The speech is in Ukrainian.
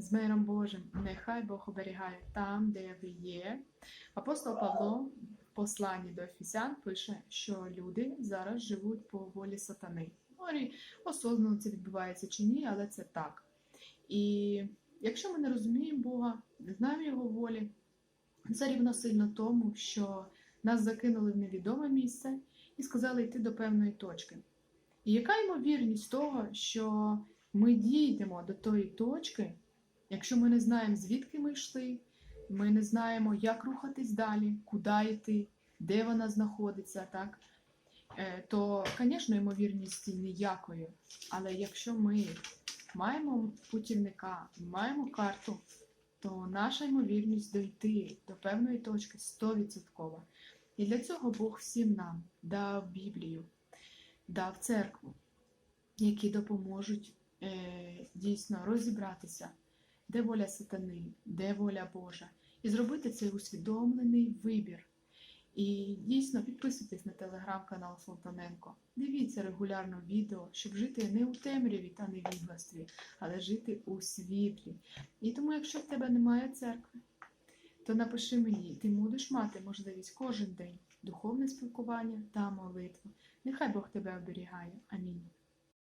з миром Божим. Нехай Бог оберігає там, де ви є. Апостол Павло в посланні до Ефесян пише, що люди зараз живуть по волі сатани. Морі осознано це відбувається чи ні, але це так. І якщо ми не розуміємо Бога, не знаємо Його волі, це рівносильно тому, що нас закинули в невідоме місце і сказали йти до певної точки. І яка ймовірність того, що ми дійдемо до тої точки, якщо ми не знаємо, звідки ми йшли, ми не знаємо, як рухатись далі, куди йти, де вона знаходиться, так? Е, то, звісно, ймовірності ніякої. Але якщо ми маємо путівника, маємо карту, то наша ймовірність дойти до певної точки 100%. І для цього Бог всім нам дав Біблію, дав церкву, які допоможуть е, дійсно розібратися, де воля сатани, де воля Божа, і зробити цей усвідомлений вибір. І дійсно підписуйтесь на телеграм-канал Салтаненко. Дивіться регулярно відео, щоб жити не у темряві та невігластві, але жити у світлі. І тому, якщо в тебе немає церкви, то напиши мені, ти будеш мати можливість кожен день духовне спілкування та молитву. Нехай Бог тебе оберігає. Амінь.